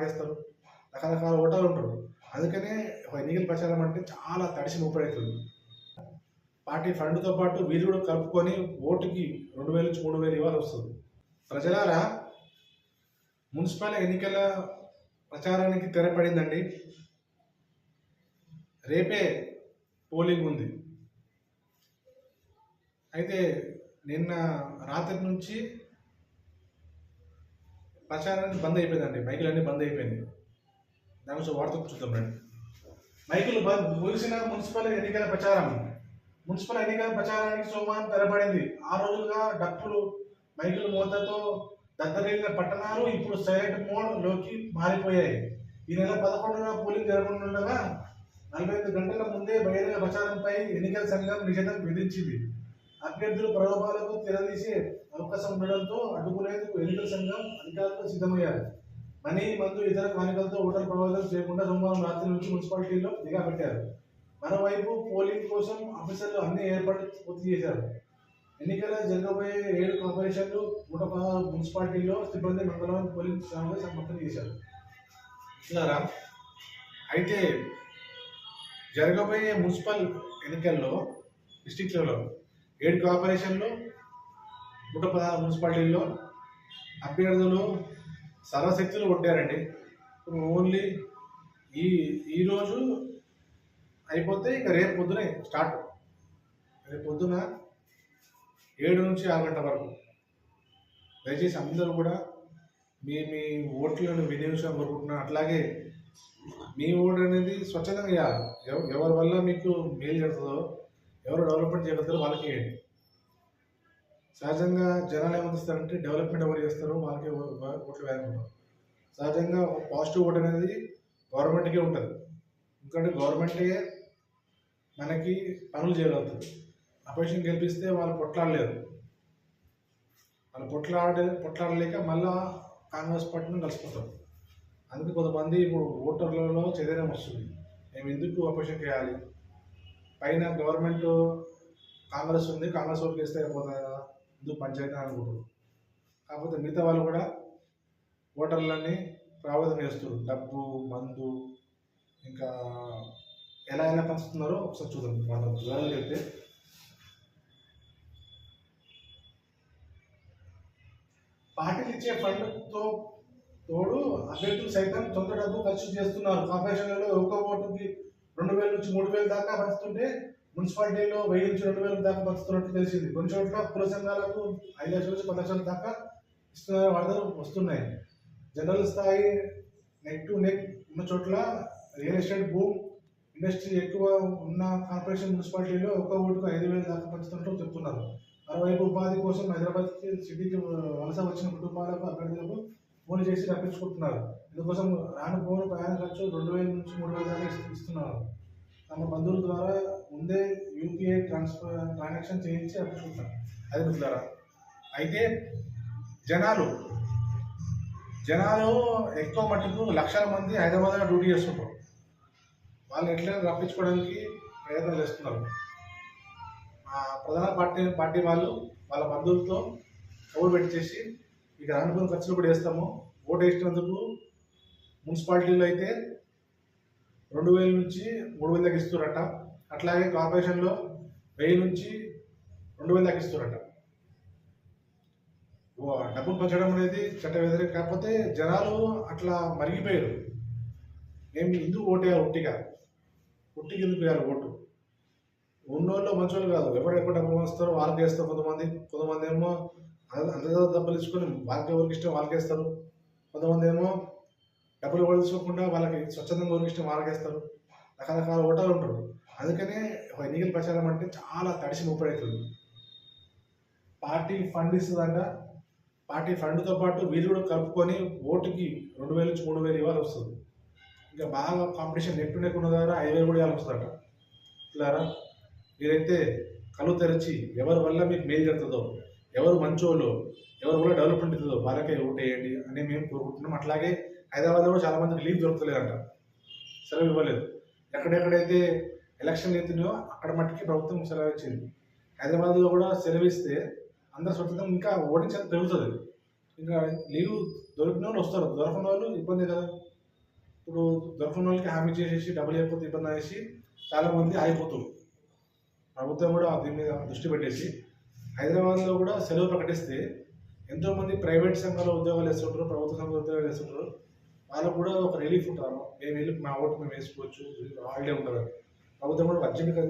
లాగేస్తారు రకరకాల ఓటర్లు ఉంటారు. అందుకనే ఒక ఎన్నికల ప్రచారం అంటే చాలా తడిసి ముప్పడవుతుంది పార్టీ ఫండ్తో పాటు వీళ్ళు కూడా కలుపుకొని ఓటుకి రెండు వేలు నుంచి మూడు వేలు ఇవ్వాలి వస్తుంది. ప్రజలారా మున్సిపల్ ఎన్నికల ప్రచారానికి తెరపడిందండి. రేపే పోలింగ్ ఉంది. అయితే నిన్న రాత్రి నుంచి ప్రచారానికి బంద్ అయిపోయిందండి. మైకులు అన్నీ బంద్ అయిపోయింది దాని గురించి వార్త చూద్దాం రండి. మైకులు బంద్ ముగిసిన మున్సిపల్ ఎన్నికల ప్రచారం. మున్సిపల్ ఎన్నికల ప్రచారానికి సోమవారం తెరపడింది. ఆ రోజులుగా డప్పులు మైకుల మోతతో దద్దరిల్లిన పట్టణాలు ఇప్పుడు సైలెంట్ మోడ్లోకి మారిపోయాయి. ఈ నెల పదకొండున పోలింగ్ జరగనుండగా నలభై ఐదు గంటల ముందే బహిరంగ ప్రచారంపై ఎన్నికల సంఘం నిషేధం విధించింది. అభ్యర్థులు ప్రలోభాలకు తెరదీసే అవకాశం ఉండడంతో అడ్డుకునేందుకు ఎన్నికల సంఘం అధికారులు సిద్ధమయ్యారు. మనీ మందు ఇతర కానికలతో ఓటర్ ప్రభావితం చేయకుండా సోమవారం రాత్రి నుంచి మున్సిపాలిటీలో నిఘా పెట్టారు. మరోవైపు పోలింగ్ కోసం ఆఫీసర్లు అన్ని ఏర్పాట్లు పూర్తి చేశారు. ఎన్నికల జరగబోయే ఏడు కార్పొరేషన్లు నూట మున్సిపాలిటీలో సిబ్బంది మంగళవారం పోలింగ్ స్థానాలు సమర్థన చేశారు. ఇలారా అయితే జరగబోయే మున్సిపల్ ఎన్నికల్లో డిస్టిక్ లెవెల్లో ఏడు కార్పొరేషన్లు నూట పదహారు మున్సిపాలిటీల్లో అభ్యర్థులు సర్వశక్తులు కొట్టారండి. ఓన్లీ ఈ ఈరోజు అయిపోతే ఇక రేపు పొద్దునే స్టార్ట్. రేపు పొద్దున ఏడు నుంచి ఆరు గంటల వరకు. దయచేసి అందరూ కూడా మీ మీ ఓట్లను వినియోగించడం కోరుకుంటున్నాను అట్లాగే మీ ఓటు అనేది స్వచ్ఛందంగా ఇవ్వాలి ఎవరి వల్ల మీకు మేలు జరుగుతుందో ఎవరు డెవలప్మెంట్ చేయగలుగుతారో వాళ్ళకి ఇవ్వండి. సహజంగా జనాలు ఏమందిస్తారంటే డెవలప్మెంట్ ఎవరు చేస్తారో వాళ్ళకి ఓట్లు వేయాలనుకుంటారు. సహజంగా ఒక పాజిటివ్ ఓట్ అనేది గవర్నమెంట్కే ఉంటుంది. ఎందుకంటే గవర్నమెంటే మనకి పనులు చేయగలుగుతుంది. అపోజిషన్ గెలిపిస్తే వాళ్ళు పొట్లాడలేరు వాళ్ళు పొట్లాడే పొట్లాడలేక మళ్ళా కాంగ్రెస్ పార్టీని కలిసిపోతారు. అందుకే కొంతమంది ఇప్పుడు ఓటర్లలో చైతన్యం వస్తుంది. మేము ఎందుకు అపోజిషన్ చేయాలి? పైన గవర్నమెంట్ కాంగ్రెస్ ఉంది కాంగ్రెస్ ఓట్లు వేస్తే అయిపోతుంది కదా పంచాయతీ అని అనుకుంటారు కాకపోతే మిగతా వాళ్ళు కూడా ఓటర్లని ప్రభావితం చేస్తారు డబ్బు మందు ఇంకా ఎలా ఎలా పంచుతున్నారో ఒకసారి చూద్దాం. వాళ్ళ వివరాలు చెప్తే. పార్టీలు ఇచ్చే ఫండ్తో తోడు అభ్యర్థులు సైతం సొంత డబ్బు ఖర్చు చేస్తున్నారు. కార్పొరేషన్లలో ఒక్క ఓటుకి రెండు వేల నుంచి మూడు వేల దాకా పంచుతుంటే మున్సిపాలిటీలో వెయ్యి నుంచి రెండు వేల దాకా పంచుతున్నట్టు తెలిసింది. కొన్ని చోట్ల కుల సంఘాలకు ఐదు లక్షల నుంచి పది లక్షల దాకా ఇస్తున్న వార్తలు వస్తున్నాయి. జనరల్ స్థాయి నెక్ టు నెక్ ఉన్న చోట్ల రియల్ ఎస్టేట్ భూమ్ ఇండస్ట్రీ ఎక్కువ ఉన్న కార్పొరేషన్ మున్సిపాలిటీలో ఒక ఓటుకు ఐదు వేల దాకా పంచుతున్నట్టు చెప్తున్నారు. మరోవైపు ఉపాధి కోసం హైదరాబాద్కి సిటీకి వలస వచ్చిన కుటుంబాలకు అభ్యర్థులకు ఫోన్ చేసి రప్పించుకుంటున్నారు. ఇందుకోసం రాను పోను ప్రయాణ ఖర్చు రెండు వేల నుంచి మూడు వేల దాకా ఇస్తున్నారు. తమ బంధువుల ద్వారా ముందే యూపీఐ ట్రాన్స్ఫర్ ట్రాన్సాక్షన్ చేయించి రప్పించుకుంటున్నారు. అది ద్వారా అయితే జనాలు జనాలు ఎక్కువ మట్టుకు లక్షల మంది హైదరాబాద్లో డ్యూటీ చేస్తుంటారు. వాళ్ళు ఎట్లా రప్పించుకోవడానికి ప్రయత్నం చేస్తున్నారు. ప్రధాన పార్టీ పార్టీ వాళ్ళు వాళ్ళ బంధువులతో కబురు పెట్టేసి ఇక అనుకున్న ఖర్చులు కూడా వేస్తాము. ఓటు వేసినందుకు మున్సిపాలిటీలో అయితే రెండు వేల నుంచి మూడు వేల దాకా ఇస్తారట అట్లాగే కార్పొరేషన్లో వెయ్యి నుంచి రెండు వేల దాకా ఇస్తారట డబ్బులు పంచడం అనేది చట్ట వ్యతిరేక. కాకపోతే జనాలు అట్లా మరిగిపోయారు. మేము ఎందుకు ఓటేయాలి ఒట్టిగా ఒట్టికి? ఎందుకు వేయాలి ఓటు? ఉన్నోళ్ళు మంచోళ్ళు కాదు. ఎవరు ఎక్కువ డబ్బులు వస్తారో వాళ్ళకి వేస్తారు కొంతమంది. కొంతమంది ఏమో అందరూ డబ్బులు ఇచ్చుకొని వాళ్ళకి ఎవరికి ఇష్టం వాళ్ళకి ఇస్తారు. కొంతమంది ఏమో డబ్బులు ఎవరు తీసుకోకుండా వాళ్ళకి స్వచ్ఛందంగా ఎవరికి ఇష్టం వాళ్ళకి ఇస్తారు. రకరకాల ఓటర్లు ఉంటారు. అందుకనే ఎన్నికల ప్రచారం అంటే చాలా తడిసి ముప్పడవుతుంది పార్టీ ఫండ్ ఇస్తుందంట. పార్టీ ఫండ్తో పాటు వీళ్ళు కూడా కలుపుకొని ఓటుకి రెండు వేల నుంచి మూడు వేలు ఇవ్వాలి వస్తుంది. ఇంకా బాగా కాంపిటీషన్ నెట్ నెక్ ఉన్న ద్వారా ఐదు వేలు కూడా ఇవ్వాలి వస్తుందట. ఇలా మీరైతే కళ్ళు తెరిచి ఎవరి వల్ల మీకు మేలు జరుగుతుందో ఎవరు మంచోళ్ళు ఎవరు కూడా డెవలప్మెంట్ అవుతుందో వాళ్ళకే ఓటేయండి అని మేము కోరుకుంటున్నాం. అట్లాగే హైదరాబాద్లో కూడా చాలా మంది లీవ్ దొరుకుతలేదంట. సెలవు ఇవ్వలేదు. ఎక్కడెక్కడైతే ఎలక్షన్ అవుతున్నాయో అక్కడ మట్టికి ప్రభుత్వం సెలవు ఇచ్చింది. హైదరాబాద్లో కూడా సెలవు ఇస్తే అందరు స్వచ్ఛతం ఇంకా ఓటించేది పెరుగుతుంది. ఇంకా లీవ్ దొరికిన వాళ్ళు వస్తారు. దొరకని వాళ్ళు ఇబ్బంది కదా. ఇప్పుడు దొరకని వాళ్ళకి హామీ చేసేసి డబ్బులు అయిపోతే ఇబ్బంది అనేసి చాలామంది ఆగిపోతుంది ప్రభుత్వం కూడా దీని మీద దృష్టి పెట్టేసి హైదరాబాద్లో కూడా సెలవు ప్రకటిస్తే ఎంతోమంది ప్రైవేట్ సంఘాల ఉద్యోగాలు వేస్తుంటారు ప్రభుత్వ సంఘాల ఉద్యోగాలు వేస్తుంటారు. వాళ్ళకు కూడా ఒక రిలీఫ్ ఉంటారు. మేము వెళ్ళి మా ఓటు మేము వేసుకోవచ్చు హాలిడే ఉంటుంది ప్రభుత్వం కూడా అర్జెంట్గా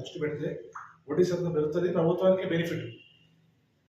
దృష్టి పెడితే వడ్డీ శాతం పెరుగుతుంది ప్రభుత్వానికి బెనిఫిట్.